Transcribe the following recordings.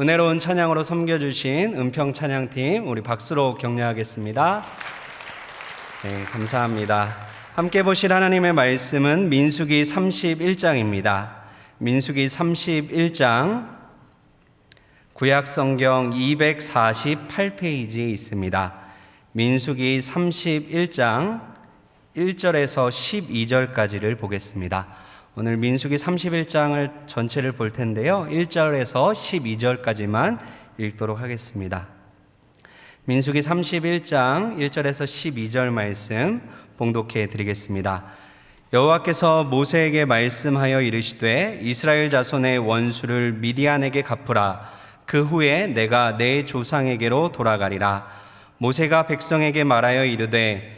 은혜로운 찬양으로 섬겨주신 은평 찬양팀 우리 박수로 격려하겠습니다. 네, 감사합니다. 함께 보실 하나님의 말씀은 민수기 31장입니다. 민수기 31장 구약 성경 248페이지에 있습니다. 민수기 31장 1절에서 12절까지를 보겠습니다. 오늘 민수기 31장을 전체를 볼 텐데요. 1절에서 12절까지만 읽도록 하겠습니다. 민수기 31장 1절에서 12절 말씀 봉독해 드리겠습니다. 여호와께서 모세에게 말씀하여 이르시되 이스라엘 자손의 원수를 미디안에게 갚으라 그 후에 내가 내 조상에게로 돌아가리라 모세가 백성에게 말하여 이르되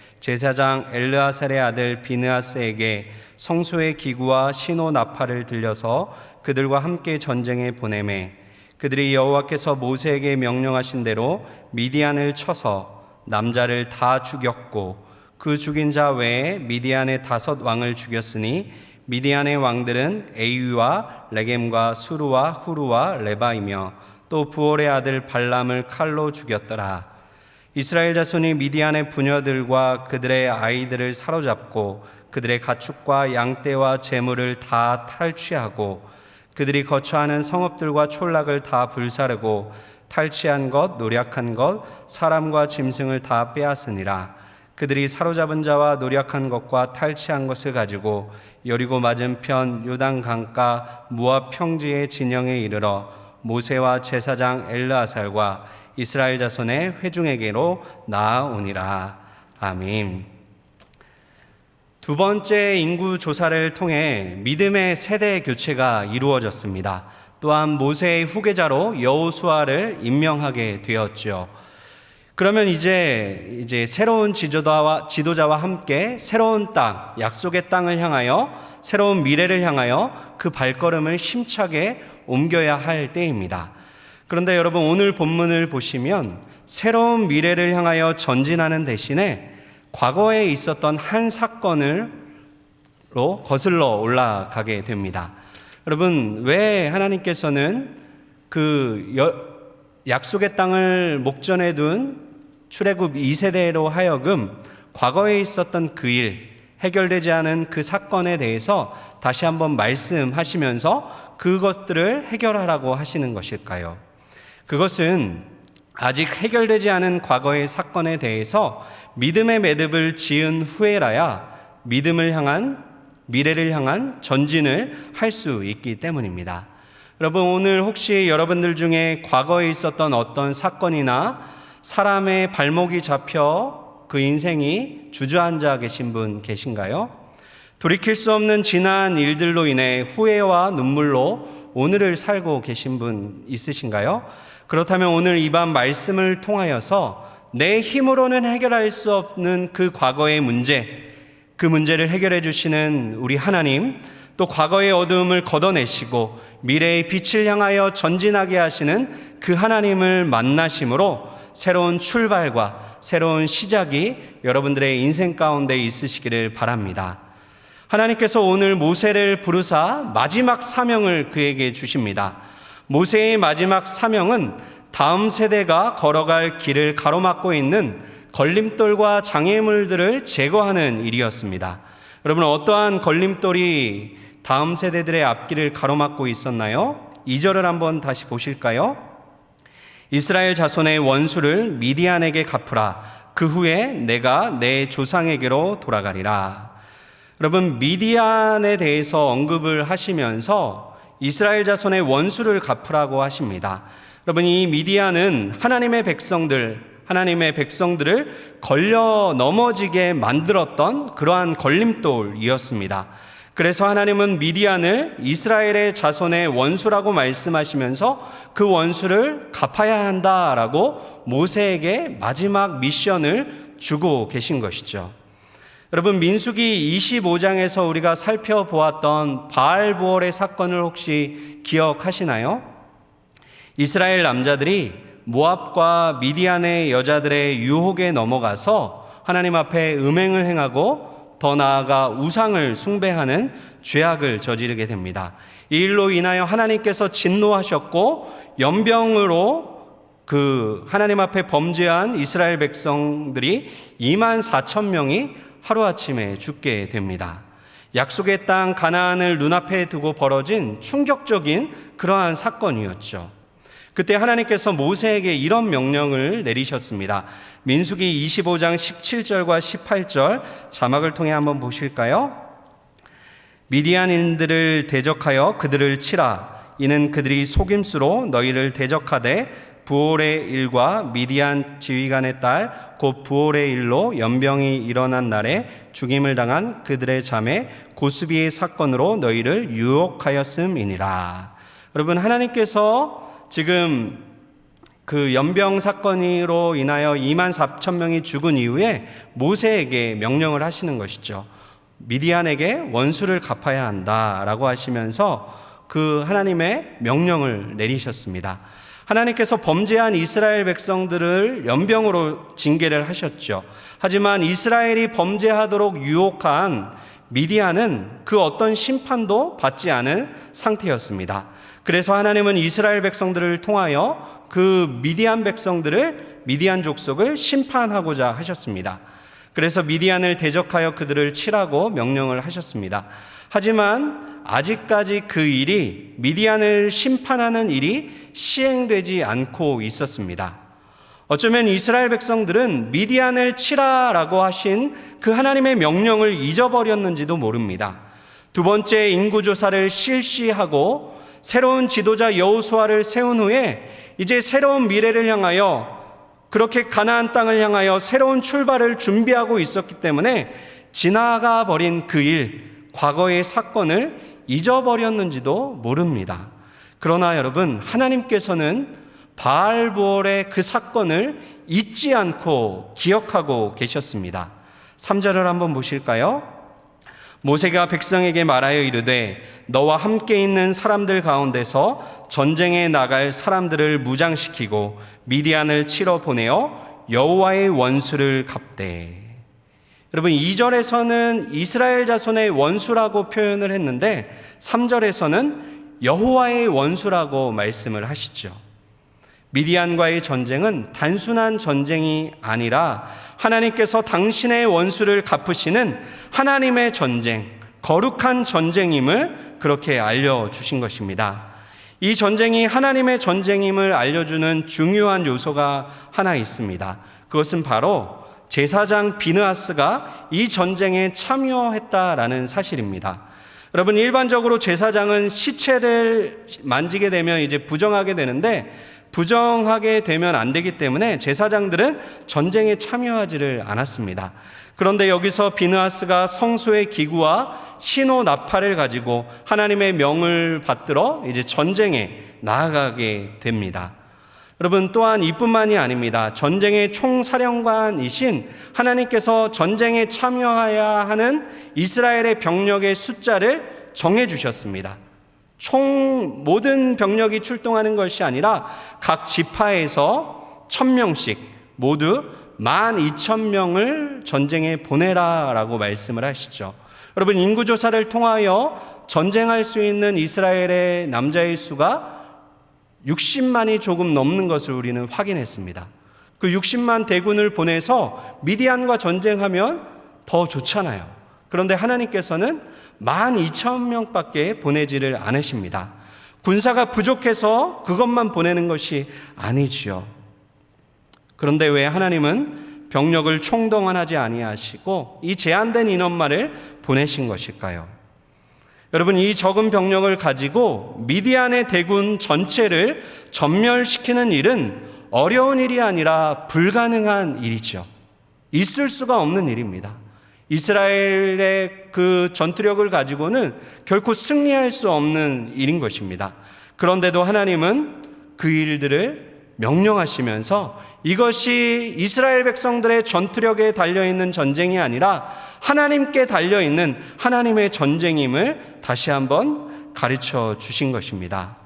제사장 엘르아살의 아들 비느하스에게 성소의 기구와 신호 나팔을 들려서 그들과 함께 전쟁에 보내매 그들이 여호와께서 모세에게 명령하신 대로 미디안을 쳐서 남자를 다 죽였고 그 죽인 자 외에 미디안의 다섯 왕을 죽였으니 미디안의 왕들은 에이유와 레겜과 수루와 후루와 레바이며 또 부올의 아들 발람을 칼로 죽였더라. 이스라엘 자손이 미디안의 부녀들과 그들의 아이들을 사로잡고 그들의 가축과 양떼와 재물을 다 탈취하고 그들이 거처하는 성읍들과 촌락을 다 불사르고 탈취한 것, 노력한 것, 사람과 짐승을 다 빼앗으니라. 그들이 사로잡은 자와 노력한 것과 탈취한 것을 가지고 여리고 맞은편 요단 강가 무압 평지의 진영에 이르러 모세와 제사장 엘르아살과 이스라엘 자손의 회중에게로 나아오니라. 아멘. 두 번째 인구 조사를 통해 믿음의 세대 교체가 이루어졌습니다. 또한 모세의 후계자로 여호수아를 임명하게 되었죠. 그러면 이제 이제 새로운 지도자와 지도자와 함께 새로운 땅, 약속의 땅을 향하여 새로운 미래를 향하여 그 발걸음을 힘차게 옮겨야 할 때입니다. 그런데 여러분 오늘 본문을 보시면 새로운 미래를 향하여 전진하는 대신에 과거에 있었던 한 사건으로 거슬러 올라가게 됩니다. 여러분 왜 하나님께서는 그 약속의 땅을 목전에 둔 출애굽 2세대로 하여금 과거에 있었던 그 일, 해결되지 않은 그 사건에 대해서 다시 한번 말씀하시면서 그것들을 해결하라고 하시는 것일까요? 그것은 아직 해결되지 않은 과거의 사건에 대해서 믿음의 매듭을 지은 후에라야 믿음을 향한 미래를 향한 전진을 할 수 있기 때문입니다. 여러분, 오늘 혹시 여러분들 중에 과거에 있었던 어떤 사건이나 사람의 발목이 잡혀 그 인생이 주저앉아 계신 분 계신가요? 돌이킬 수 없는 지난 일들로 인해 후회와 눈물로 오늘을 살고 계신 분 있으신가요? 그렇다면 오늘 이 밤 말씀을 통하여서 내 힘으로는 해결할 수 없는 그 과거의 문제, 그 문제를 해결해 주시는 우리 하나님, 또 과거의 어두움을 걷어내시고 미래의 빛을 향하여 전진하게 하시는 그 하나님을 만나심으로 새로운 출발과 새로운 시작이 여러분들의 인생 가운데 있으시기를 바랍니다. 하나님께서 오늘 모세를 부르사 마지막 사명을 그에게 주십니다. 모세의 마지막 사명은 다음 세대가 걸어갈 길을 가로막고 있는 걸림돌과 장애물들을 제거하는 일이었습니다. 여러분, 어떠한 걸림돌이 다음 세대들의 앞길을 가로막고 있었나요? 2절을 한번 다시 보실까요? 이스라엘 자손의 원수를 미디안에게 갚으라. 그 후에 내가 내 조상에게로 돌아가리라. 여러분, 미디안에 대해서 언급을 하시면서 이스라엘 자손의 원수를 갚으라고 하십니다. 여러분, 이 미디안은 하나님의 백성들, 하나님의 백성들을 걸려 넘어지게 만들었던 그러한 걸림돌이었습니다. 그래서 하나님은 미디안을 이스라엘의 자손의 원수라고 말씀하시면서 그 원수를 갚아야 한다라고 모세에게 마지막 미션을 주고 계신 것이죠. 여러분 민수기 25장에서 우리가 살펴보았던 바알 부월의 사건을 혹시 기억하시나요? 이스라엘 남자들이 모압과 미디안의 여자들의 유혹에 넘어가서 하나님 앞에 음행을 행하고 더 나아가 우상을 숭배하는 죄악을 저지르게 됩니다. 이 일로 인하여 하나님께서 진노하셨고 연병으로 그 하나님 앞에 범죄한 이스라엘 백성들이 2만 4천 명이 하루아침에 죽게 됩니다. 약속의 땅 가나안을 눈앞에 두고 벌어진 충격적인 그러한 사건이었죠. 그때 하나님께서 모세에게 이런 명령을 내리셨습니다. 민수기 25장 17절과 18절 자막을 통해 한번 보실까요? 미디안인들을 대적하여 그들을 치라. 이는 그들이 속임수로 너희를 대적하되 부올의 일과 미디안 지휘관의 딸 곧 부올의 일로 연병이 일어난 날에 죽임을 당한 그들의 자매 고스비의 사건으로 너희를 유혹하였음이니라. 여러분 하나님께서 지금 그 연병 사건으로 인하여 2만 4천 명이 죽은 이후에 모세에게 명령을 하시는 것이죠. 미디안에게 원수를 갚아야 한다라고 하시면서 그 하나님의 명령을 내리셨습니다. 하나님께서 범죄한 이스라엘 백성들을 연병으로 징계를 하셨죠. 하지만 이스라엘이 범죄하도록 유혹한 미디안은 그 어떤 심판도 받지 않은 상태였습니다. 그래서 하나님은 이스라엘 백성들을 통하여 그 미디안 백성들을 미디안 족속을 심판하고자 하셨습니다. 그래서 미디안을 대적하여 그들을 치라고 명령을 하셨습니다. 하지만 아직까지 그 일이 미디안을 심판하는 일이 시행되지 않고 있었습니다. 어쩌면 이스라엘 백성들은 미디안을 치라라고 하신 그 하나님의 명령을 잊어버렸는지도 모릅니다. 두 번째 인구조사를 실시하고 새로운 지도자 여호수아를 세운 후에 이제 새로운 미래를 향하여 그렇게 가나안 땅을 향하여 새로운 출발을 준비하고 있었기 때문에 지나가 버린 그 일, 과거의 사건을 잊어버렸는지도 모릅니다. 그러나 여러분, 하나님께서는 바알부월의 그 사건을 잊지 않고 기억하고 계셨습니다. 3절을 한번 보실까요? 모세가 백성에게 말하여 이르되 너와 함께 있는 사람들 가운데서 전쟁에 나갈 사람들을 무장시키고 미디안을 치러 보내어 여호와의 원수를 갚되 여러분 2절에서는 이스라엘 자손의 원수라고 표현을 했는데 3절에서는 여호와의 원수라고 말씀을 하시죠. 미디안과의 전쟁은 단순한 전쟁이 아니라 하나님께서 당신의 원수를 갚으시는 하나님의 전쟁, 거룩한 전쟁임을 그렇게 알려주신 것입니다. 이 전쟁이 하나님의 전쟁임을 알려주는 중요한 요소가 하나 있습니다. 그것은 바로 제사장 비느하스가 이 전쟁에 참여했다라는 사실입니다. 여러분 일반적으로 제사장은 시체를 만지게 되면 이제 부정하게 되는데 부정하게 되면 안 되기 때문에 제사장들은 전쟁에 참여하지를 않았습니다. 그런데 여기서 비느하스가 성소의 기구와 신호 나팔을 가지고 하나님의 명을 받들어 이제 전쟁에 나아가게 됩니다. 여러분 또한 이뿐만이 아닙니다. 전쟁의 총사령관이신 하나님께서 전쟁에 참여해야 하는 이스라엘의 병력의 숫자를 정해 주셨습니다. 총 모든 병력이 출동하는 것이 아니라 각 지파에서 천명씩 모두 만 이천 명을 전쟁에 보내라라고 말씀을 하시죠. 여러분 인구조사를 통하여 전쟁할 수 있는 이스라엘의 남자의 수가 60만이 조금 넘는 것을 우리는 확인했습니다. 그 60만 대군을 보내서 미디안과 전쟁하면 더 좋잖아요. 그런데 하나님께서는 1만 2천 명밖에 보내지를 않으십니다. 군사가 부족해서 그것만 보내는 것이 아니지요. 그런데 왜 하나님은 병력을 총동원하지 아니하시고 이 제한된 인원만을 보내신 것일까요? 여러분 이 적은 병력을 가지고 미디안의 대군 전체를 전멸시키는 일은 어려운 일이 아니라 불가능한 일이죠. 있을 수가 없는 일입니다. 이스라엘의 그 전투력을 가지고는 결코 승리할 수 없는 일인 것입니다. 그런데도 하나님은 그 일들을 명령하시면서 이것이 이스라엘 백성들의 전투력에 달려있는 전쟁이 아니라 하나님께 달려있는 하나님의 전쟁임을 다시 한번 가르쳐 주신 것입니다.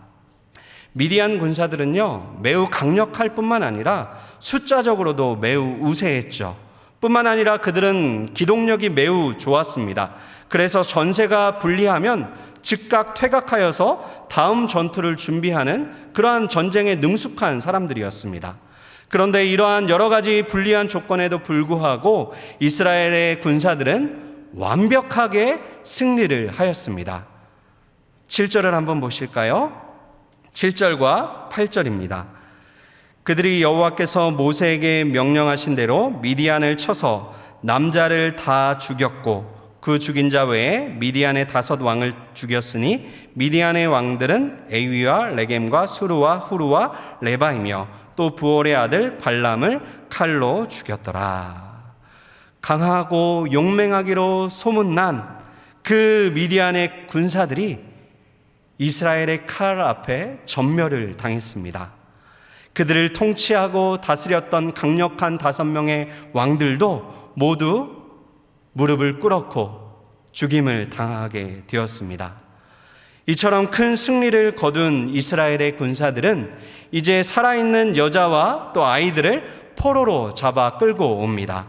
미디안 군사들은요, 매우 강력할 뿐만 아니라 숫자적으로도 매우 우세했죠. 뿐만 아니라 그들은 기동력이 매우 좋았습니다. 그래서 전세가 불리하면 즉각 퇴각하여서 다음 전투를 준비하는 그러한 전쟁에 능숙한 사람들이었습니다. 그런데 이러한 여러 가지 불리한 조건에도 불구하고 이스라엘의 군사들은 완벽하게 승리를 하였습니다. 7절을 한번 보실까요? 7절과 8절입니다. 그들이 여호와께서 모세에게 명령하신 대로 미디안을 쳐서 남자를 다 죽였고 그 죽인 자 외에 미디안의 다섯 왕을 죽였으니 미디안의 왕들은 에위와 레겜과 수루와 후루와 레바이며 또 부올의 아들 발람을 칼로 죽였더라. 강하고 용맹하기로 소문난 그 미디안의 군사들이 이스라엘의 칼 앞에 전멸을 당했습니다. 그들을 통치하고 다스렸던 강력한 다섯 명의 왕들도 모두 무릎을 꿇었고 죽임을 당하게 되었습니다. 이처럼 큰 승리를 거둔 이스라엘의 군사들은 이제 살아있는 여자와 또 아이들을 포로로 잡아 끌고 옵니다.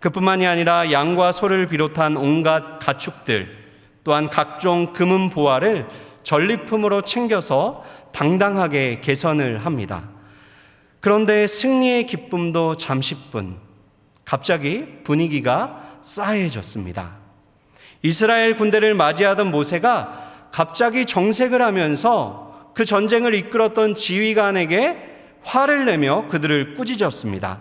그뿐만이 아니라 양과 소를 비롯한 온갖 가축들 또한 각종 금은 보화를 전리품으로 챙겨서 당당하게 개선을 합니다. 그런데 승리의 기쁨도 잠시뿐 갑자기 분위기가 싸해졌습니다. 이스라엘 군대를 맞이하던 모세가 갑자기 정색을 하면서 그 전쟁을 이끌었던 지휘관에게 화를 내며 그들을 꾸짖었습니다.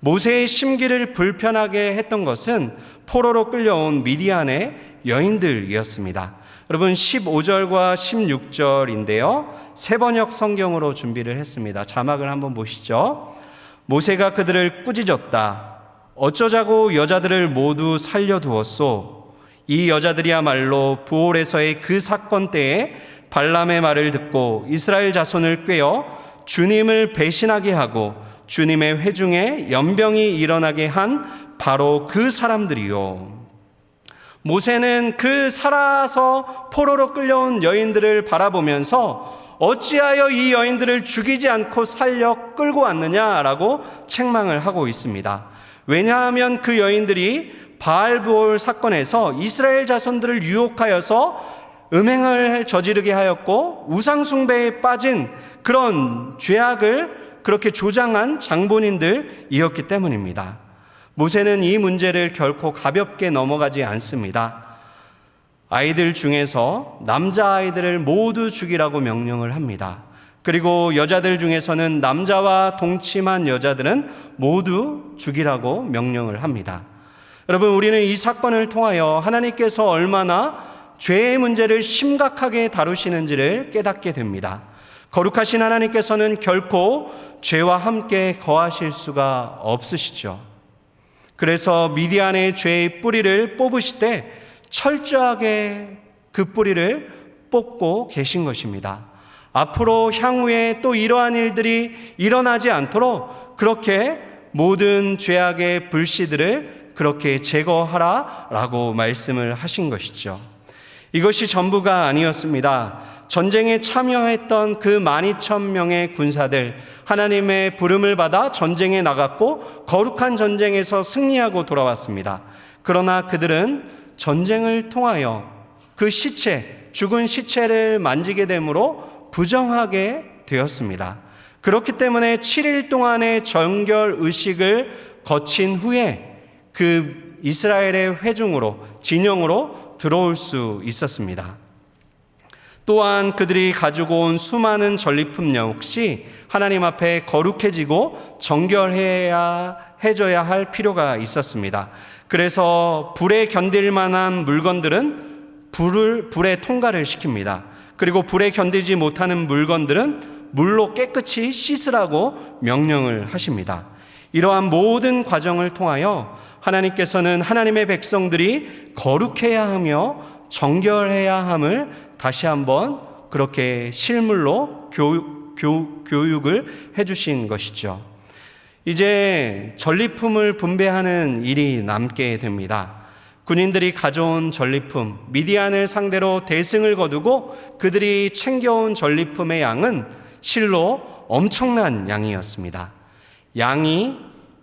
모세의 심기를 불편하게 했던 것은 포로로 끌려온 미디안의 여인들이었습니다. 여러분 15절과 16절인데요. 세 번역 성경으로 준비를 했습니다. 자막을 한번 보시죠. 모세가 그들을 꾸짖었다. 어쩌자고 여자들을 모두 살려두었소. 이 여자들이야말로 부올에서의 그 사건 때에 발람의 말을 듣고 이스라엘 자손을 꿰어 주님을 배신하게 하고 주님의 회중에 연병이 일어나게 한 바로 그 사람들이요. 모세는 그 살아서 포로로 끌려온 여인들을 바라보면서 어찌하여 이 여인들을 죽이지 않고 살려 끌고 왔느냐라고 책망을 하고 있습니다. 왜냐하면 그 여인들이 바알부올 사건에서 이스라엘 자손들을 유혹하여서 음행을 저지르게 하였고 우상숭배에 빠진 그런 죄악을 그렇게 조장한 장본인들이었기 때문입니다. 모세는 이 문제를 결코 가볍게 넘어가지 않습니다. 아이들 중에서 남자 아이들을 모두 죽이라고 명령을 합니다. 그리고 여자들 중에서는 남자와 동침한 여자들은 모두 죽이라고 명령을 합니다. 여러분, 우리는 이 사건을 통하여 하나님께서 얼마나 죄의 문제를 심각하게 다루시는지를 깨닫게 됩니다. 거룩하신 하나님께서는 결코 죄와 함께 거하실 수가 없으시죠. 그래서 미디안의 죄의 뿌리를 뽑으시되 철저하게 그 뿌리를 뽑고 계신 것입니다. 앞으로 향후에 또 이러한 일들이 일어나지 않도록 그렇게 모든 죄악의 불씨들을 그렇게 제거하라 라고 말씀을 하신 것이죠. 이것이 전부가 아니었습니다. 전쟁에 참여했던 그 만이천 명의 군사들 하나님의 부름을 받아 전쟁에 나갔고 거룩한 전쟁에서 승리하고 돌아왔습니다. 그러나 그들은 전쟁을 통하여 그 시체, 죽은 시체를 만지게 되므로 부정하게 되었습니다. 그렇기 때문에 7일 동안의 정결 의식을 거친 후에 그 이스라엘의 회중으로, 진영으로 들어올 수 있었습니다. 또한 그들이 가지고 온 수많은 전리품 역시 하나님 앞에 거룩해지고 정결해야 해줘야 할 필요가 있었습니다. 그래서 불에 견딜 만한 물건들은 불을 불에 통과를 시킵니다. 그리고 불에 견디지 못하는 물건들은 물로 깨끗이 씻으라고 명령을 하십니다. 이러한 모든 과정을 통하여 하나님께서는 하나님의 백성들이 거룩해야 하며 정결해야 함을 다시 한번 그렇게 실물로 교육, 교, 교육을 해주신 것이죠. 이제 전리품을 분배하는 일이 남게 됩니다. 군인들이 가져온 전리품, 미디안을 상대로 대승을 거두고 그들이 챙겨온 전리품의 양은 실로 엄청난 양이었습니다. 양이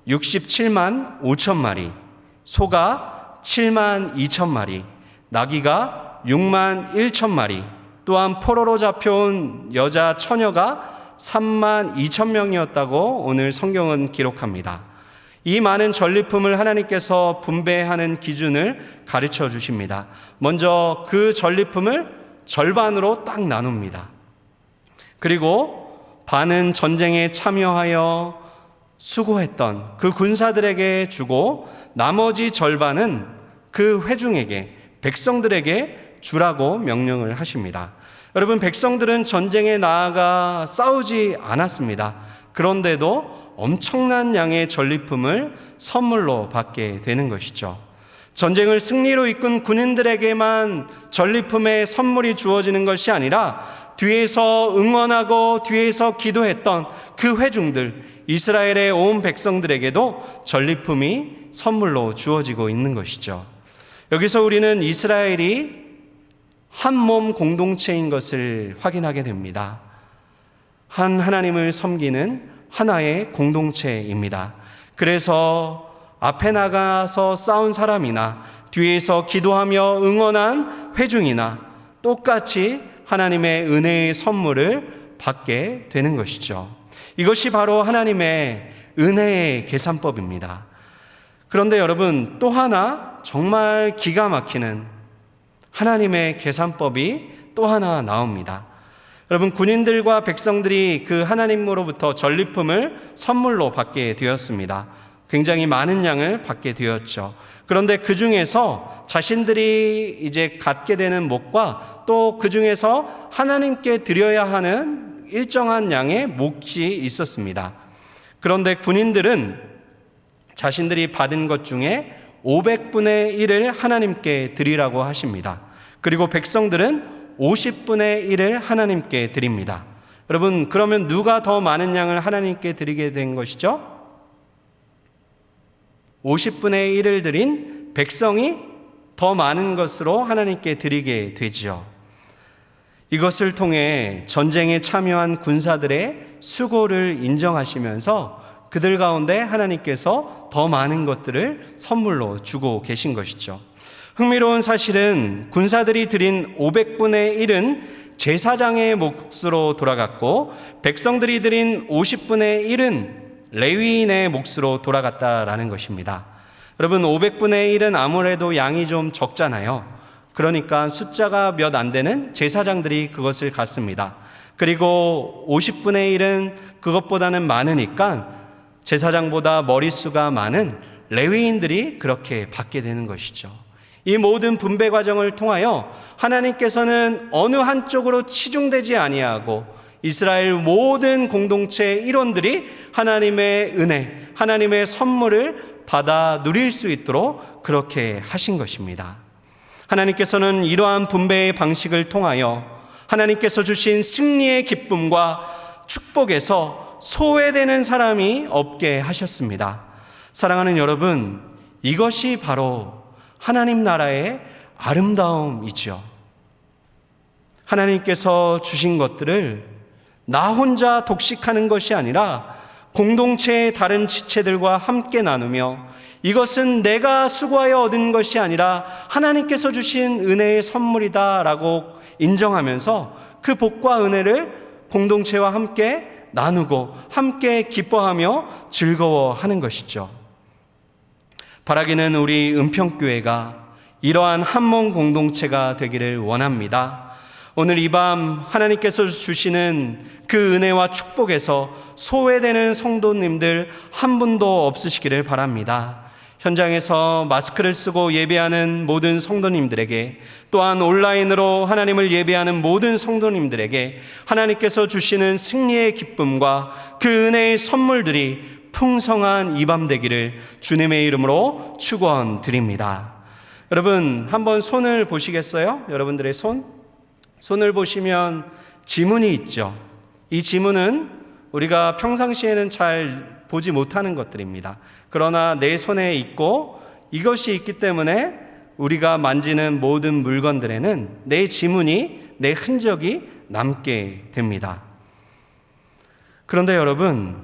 67만 5천 마리, 소가 7만 2천 마리, 나귀가 6만 1천 마리, 또한 포로로 잡혀온 여자 처녀가 3만 2천 명이었다고 오늘 성경은 기록합니다. 이 많은 전리품을 하나님께서 분배하는 기준을 가르쳐 주십니다. 먼저 그 전리품을 절반으로 딱 나눕니다. 그리고 반은 전쟁에 참여하여 수고했던 그 군사들에게 주고 나머지 절반은 그 회중에게 백성들에게 주라고 명령을 하십니다. 여러분 백성들은 전쟁에 나아가 싸우지 않았습니다. 그런데도 엄청난 양의 전리품을 선물로 받게 되는 것이죠. 전쟁을 승리로 이끈 군인들에게만 전리품의 선물이 주어지는 것이 아니라 뒤에서 응원하고 뒤에서 기도했던 그 회중들, 이스라엘의 온 백성들에게도 전리품이 선물로 주어지고 있는 것이죠. 여기서 우리는 이스라엘이 한 몸 공동체인 것을 확인하게 됩니다. 한 하나님을 섬기는 하나의 공동체입니다. 그래서 앞에 나가서 싸운 사람이나 뒤에서 기도하며 응원한 회중이나 똑같이 하나님의 은혜의 선물을 받게 되는 것이죠. 이것이 바로 하나님의 은혜의 계산법입니다. 그런데 여러분 또 하나 정말 기가 막히는 하나님의 계산법이 또 하나 나옵니다. 여러분 군인들과 백성들이 그 하나님으로부터 전리품을 선물로 받게 되었습니다. 굉장히 많은 양을 받게 되었죠. 그런데 그 중에서 자신들이 이제 갖게 되는 목과 또 그 중에서 하나님께 드려야 하는 일정한 양의 몫이 있었습니다. 그런데 군인들은 자신들이 받은 것 중에 500분의 1을 하나님께 드리라고 하십니다. 그리고 백성들은 50분의 1을 하나님께 드립니다. 여러분, 그러면 누가 더 많은 양을 하나님께 드리게 된 것이죠? 50분의 1을 드린 백성이 더 많은 것으로 하나님께 드리게 되지요. 이것을 통해 전쟁에 참여한 군사들의 수고를 인정하시면서 그들 가운데 하나님께서 더 많은 것들을 선물로 주고 계신 것이죠. 흥미로운 사실은 군사들이 드린 500분의 1은 제사장의 몫으로 돌아갔고 백성들이 드린 50분의 1은 레위인의 몫으로 돌아갔다라는 것입니다. 여러분 500분의 1은 아무래도 양이 좀 적잖아요. 그러니까 숫자가 몇 안 되는 제사장들이 그것을 갖습니다. 그리고 50분의 1은 그것보다는 많으니까 제사장보다 머릿수가 많은 레위인들이 그렇게 받게 되는 것이죠. 이 모든 분배 과정을 통하여 하나님께서는 어느 한쪽으로 치중되지 아니하고 이스라엘 모든 공동체 일원들이 하나님의 은혜, 하나님의 선물을 받아 누릴 수 있도록 그렇게 하신 것입니다. 하나님께서는 이러한 분배의 방식을 통하여 하나님께서 주신 승리의 기쁨과 축복에서 소외되는 사람이 없게 하셨습니다. 사랑하는 여러분, 이것이 바로 하나님 나라의 아름다움이죠. 하나님께서 주신 것들을 나 혼자 독식하는 것이 아니라 공동체의 다른 지체들과 함께 나누며 이것은 내가 수고하여 얻은 것이 아니라 하나님께서 주신 은혜의 선물이다라고 인정하면서 그 복과 은혜를 공동체와 함께 나누고 함께 기뻐하며 즐거워하는 것이죠. 바라기는 우리 은평교회가 이러한 한 몸 공동체가 되기를 원합니다. 오늘 이 밤 하나님께서 주시는 그 은혜와 축복에서 소외되는 성도님들 한 분도 없으시기를 바랍니다. 현장에서 마스크를 쓰고 예배하는 모든 성도님들에게 또한 온라인으로 하나님을 예배하는 모든 성도님들에게 하나님께서 주시는 승리의 기쁨과 그 은혜의 선물들이 풍성한 이 밤 되기를 주님의 이름으로 축원드립니다. 여러분 한번 손을 보시겠어요? 여러분들의 손? 손을 보시면 지문이 있죠. 이 지문은 우리가 평상시에는 잘 보지 못하는 것들입니다. 그러나 내 손에 있고 이것이 있기 때문에 우리가 만지는 모든 물건들에는 내 지문이 내 흔적이 남게 됩니다. 그런데 여러분,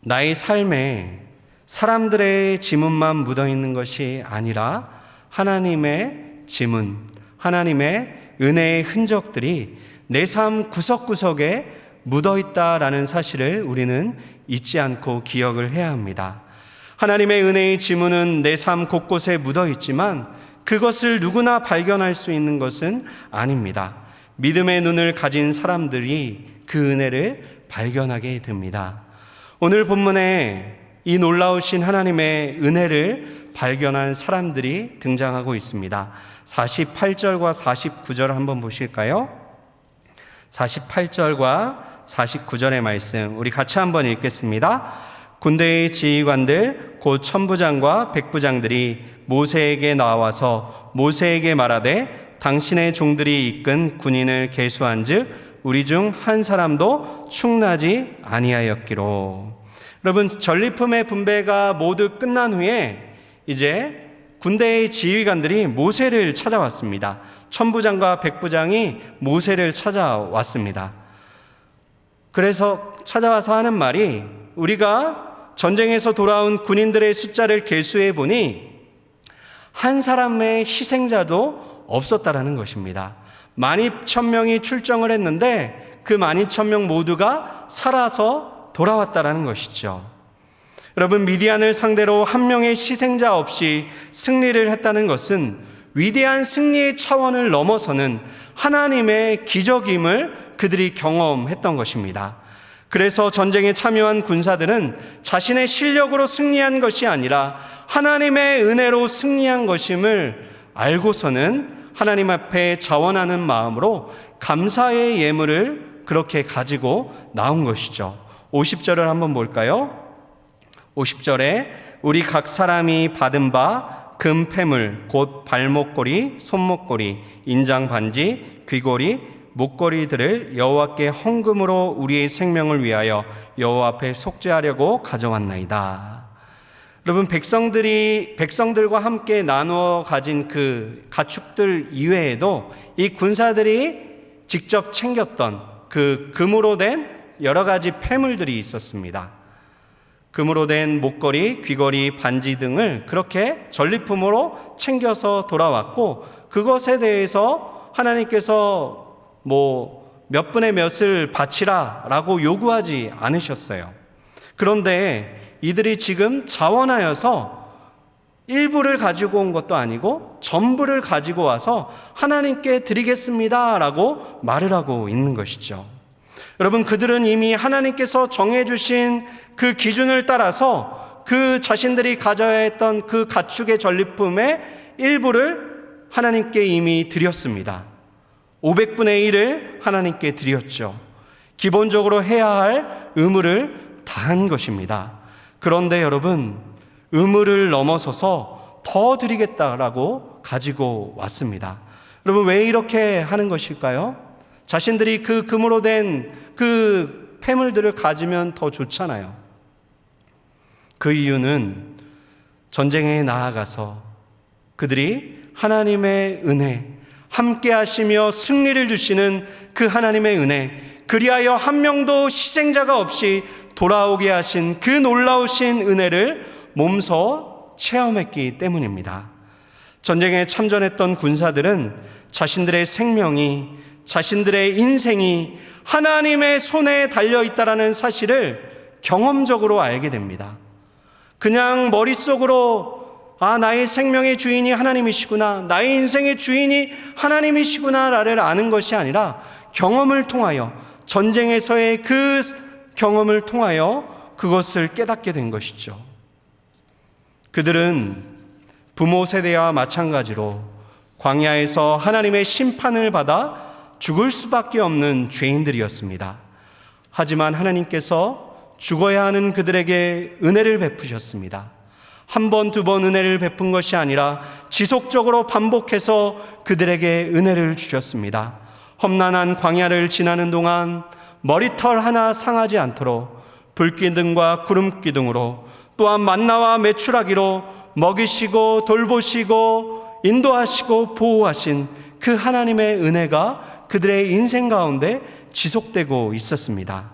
나의 삶에 사람들의 지문만 묻어 있는 것이 아니라 하나님의 지문, 하나님의 은혜의 흔적들이 내 삶 구석구석에 묻어 있다라는 사실을 우리는 잊지 않고 기억을 해야 합니다. 하나님의 은혜의 지문은 내 삶 곳곳에 묻어 있지만 그것을 누구나 발견할 수 있는 것은 아닙니다. 믿음의 눈을 가진 사람들이 그 은혜를 발견하게 됩니다. 오늘 본문에 이 놀라우신 하나님의 은혜를 발견한 사람들이 등장하고 있습니다. 48절과 49절 한번 보실까요? 48절과 49절의 말씀 우리 같이 한번 읽겠습니다. 군대의 지휘관들 곧 천부장과 백부장들이 모세에게 나와서 모세에게 말하되 당신의 종들이 이끈 군인을 계수한즉 우리 중 한 사람도 충나지 아니하였기로. 여러분 전리품의 분배가 모두 끝난 후에 이제 군대의 지휘관들이 모세를 찾아왔습니다. 천부장과 백부장이 모세를 찾아왔습니다. 그래서 찾아와서 하는 말이 우리가 전쟁에서 돌아온 군인들의 숫자를 계수해 보니 한 사람의 희생자도 없었다라는 것입니다. 만 이천 명이 출정을 했는데 그만 이천 명 모두가 살아서 돌아왔다라는 것이죠. 여러분 미디안을 상대로 한 명의 희생자 없이 승리를 했다는 것은 위대한 승리의 차원을 넘어서는 하나님의 기적임을 그들이 경험했던 것입니다. 그래서 전쟁에 참여한 군사들은 자신의 실력으로 승리한 것이 아니라 하나님의 은혜로 승리한 것임을 알고서는 하나님 앞에 자원하는 마음으로 감사의 예물을 그렇게 가지고 나온 것이죠. 50절을 한번 볼까요? 50절에 우리 각 사람이 받은 바 금패물 곧 발목걸이, 손목걸이, 인장 반지, 귀걸이, 목걸이들을 여호와께 헌금으로 우리의 생명을 위하여 여호와 앞에 속죄하려고 가져왔나이다. 여러분 백성들이 백성들과 함께 나누어 가진 그 가축들 이외에도 이 군사들이 직접 챙겼던 그 금으로 된 여러 가지 폐물들이 있었습니다. 금으로 된 목걸이, 귀걸이, 반지 등을 그렇게 전리품으로 챙겨서 돌아왔고 그것에 대해서 하나님께서 뭐 몇 분의 몇을 바치라라고 요구하지 않으셨어요. 그런데 이들이 지금 자원하여서 일부를 가지고 온 것도 아니고 전부를 가지고 와서 하나님께 드리겠습니다라고 말을 하고 있는 것이죠. 여러분, 그들은 이미 하나님께서 정해 주신 그 기준을 따라서 그 자신들이 가져야 했던 그 가축의 전리품의 일부를 하나님께 이미 드렸습니다. 500분의 1을 하나님께 드렸죠. 기본적으로 해야 할 의무를 다한 것입니다. 그런데 여러분, 의무를 넘어서서 더 드리겠다라고 가지고 왔습니다. 여러분, 왜 이렇게 하는 것일까요? 자신들이 그 금으로 된 그 폐물들을 가지면 더 좋잖아요. 그 이유는 전쟁에 나아가서 그들이 하나님의 은혜, 함께 하시며 승리를 주시는 그 하나님의 은혜, 그리하여 한 명도 희생자가 없이 돌아오게 하신 그 놀라우신 은혜를 몸소 체험했기 때문입니다. 전쟁에 참전했던 군사들은 자신들의 생명이, 자신들의 인생이 하나님의 손에 달려 있다라는 사실을 경험적으로 알게 됩니다. 그냥 머릿속으로 아, 나의 생명의 주인이 하나님이시구나. 나의 인생의 주인이 하나님이시구나를 아는 것이 아니라 경험을 통하여 전쟁에서의 그 경험을 통하여 그것을 깨닫게 된 것이죠. 그들은 부모 세대와 마찬가지로 광야에서 하나님의 심판을 받아 죽을 수밖에 없는 죄인들이었습니다. 하지만 하나님께서 죽어야 하는 그들에게 은혜를 베푸셨습니다. 한 번, 두 번 은혜를 베푼 것이 아니라 지속적으로 반복해서 그들에게 은혜를 주셨습니다. 험난한 광야를 지나는 동안 머리털 하나 상하지 않도록 불기둥과 구름기둥으로 또한 만나와 메추라기로 먹이시고 돌보시고 인도하시고 보호하신 그 하나님의 은혜가 그들의 인생 가운데 지속되고 있었습니다.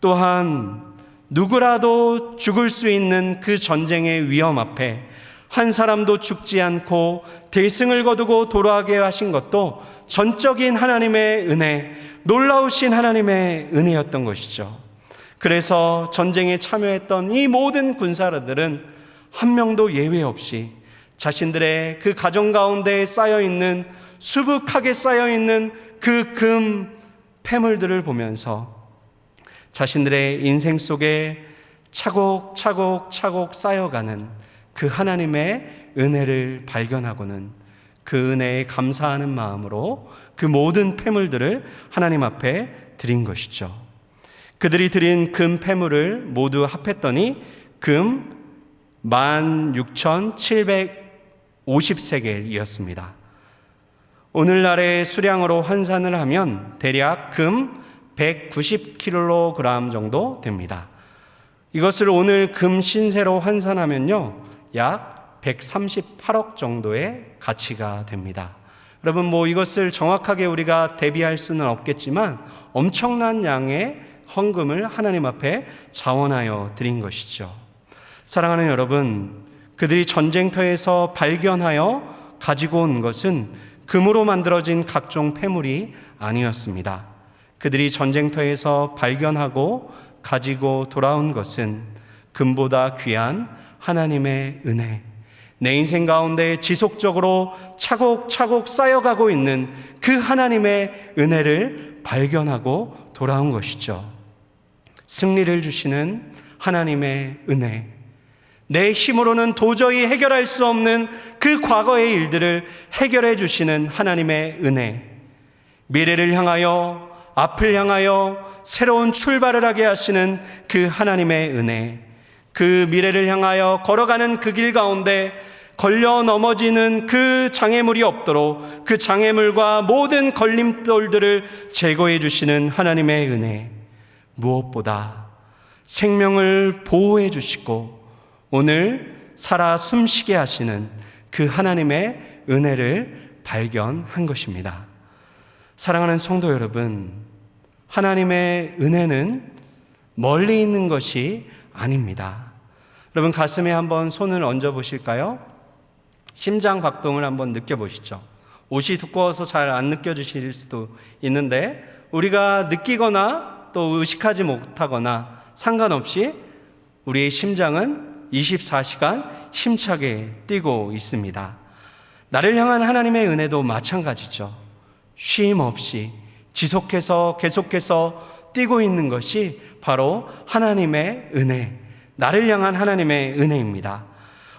또한 누구라도 죽을 수 있는 그 전쟁의 위험 앞에 한 사람도 죽지 않고 대승을 거두고 돌아가게 하신 것도 전적인 하나님의 은혜, 놀라우신 하나님의 은혜였던 것이죠. 그래서 전쟁에 참여했던 이 모든 군사들은 한 명도 예외 없이 자신들의 그 가정 가운데 쌓여 있는 수북하게 쌓여 있는 그 금 패물들을 보면서 자신들의 인생 속에 차곡차곡 차곡 쌓여가는 그 하나님의 은혜를 발견하고는 그 은혜에 감사하는 마음으로 그 모든 패물들을 하나님 앞에 드린 것이죠. 그들이 드린 금 패물을 모두 합했더니 금 16,750세겔이었습니다. 오늘날의 수량으로 환산을 하면 대략 금 190kg 정도 됩니다. 이것을 오늘 금 신세로 환산하면요. 약 138억 정도의 가치가 됩니다. 여러분 뭐 이것을 정확하게 우리가 대비할 수는 없겠지만 엄청난 양의 헌금을 하나님 앞에 자원하여 드린 것이죠. 사랑하는 여러분, 그들이 전쟁터에서 발견하여 가지고 온 것은 금으로 만들어진 각종 폐물이 아니었습니다. 그들이 전쟁터에서 발견하고 가지고 돌아온 것은 금보다 귀한 하나님의 은혜, 내 인생 가운데 지속적으로 차곡차곡 쌓여가고 있는 그 하나님의 은혜를 발견하고 돌아온 것이죠. 승리를 주시는 하나님의 은혜, 내 힘으로는 도저히 해결할 수 없는 그 과거의 일들을 해결해 주시는 하나님의 은혜, 미래를 향하여, 앞을 향하여 새로운 출발을 하게 하시는 그 하나님의 은혜, 그 미래를 향하여 걸어가는 그 길 가운데 걸려 넘어지는 그 장애물이 없도록 그 장애물과 모든 걸림돌들을 제거해 주시는 하나님의 은혜, 무엇보다 생명을 보호해 주시고 오늘 살아 숨쉬게 하시는 그 하나님의 은혜를 발견한 것입니다. 사랑하는 성도 여러분, 하나님의 은혜는 멀리 있는 것이 아닙니다. 여러분 가슴에 한번 손을 얹어 보실까요? 심장 박동을 한번 느껴보시죠. 옷이 두꺼워서 잘 안 느껴지실 수도 있는데 우리가 느끼거나 또 의식하지 못하거나 상관없이 우리의 심장은 24시간 힘차게 뛰고 있습니다. 나를 향한 하나님의 은혜도 마찬가지죠. 쉼 없이 지속해서 계속해서 뛰고 있는 것이 바로 하나님의 은혜, 나를 향한 하나님의 은혜입니다.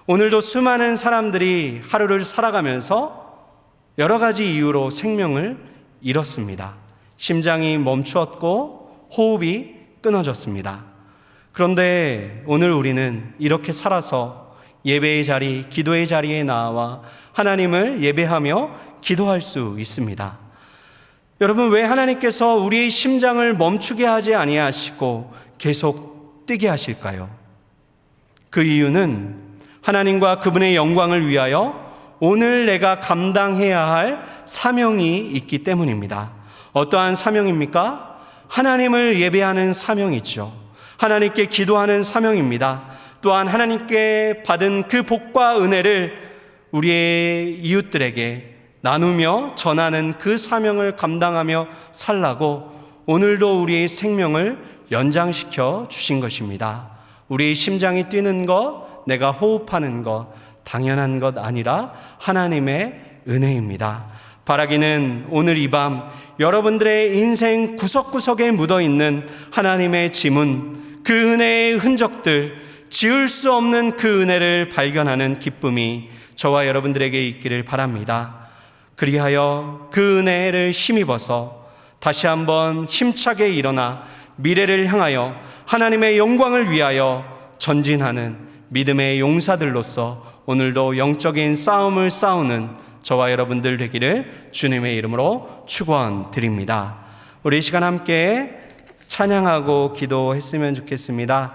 오늘도 수많은 사람들이 하루를 살아가면서 여러 가지 이유로 생명을 잃었습니다. 심장이 멈추었고 호흡이 끊어졌습니다. 그런데 오늘 우리는 이렇게 살아서 예배의 자리, 기도의 자리에 나와 하나님을 예배하며 기도할 수 있습니다. 여러분 왜 하나님께서 우리의 심장을 멈추게 하지 아니하시고 계속 뛰게 하실까요? 그 이유는 하나님과 그분의 영광을 위하여 오늘 내가 감당해야 할 사명이 있기 때문입니다. 어떠한 사명입니까? 하나님을 예배하는 사명이죠. 하나님께 기도하는 사명입니다. 또한 하나님께 받은 그 복과 은혜를 우리의 이웃들에게 나누며 전하는 그 사명을 감당하며 살라고 오늘도 우리의 생명을 연장시켜 주신 것입니다. 우리의 심장이 뛰는 것, 내가 호흡하는 것, 당연한 것 아니라 하나님의 은혜입니다. 바라기는 오늘 이 밤 여러분들의 인생 구석구석에 묻어 있는 하나님의 지문, 그 은혜의 흔적들, 지울 수 없는 그 은혜를 발견하는 기쁨이 저와 여러분들에게 있기를 바랍니다. 그리하여 그 은혜를 힘입어서 다시 한번 힘차게 일어나 미래를 향하여 하나님의 영광을 위하여 전진하는 믿음의 용사들로서 오늘도 영적인 싸움을 싸우는 저와 여러분들 되기를 주님의 이름으로 축원드립니다. 우리 이 시간 함께 찬양하고 기도했으면 좋겠습니다.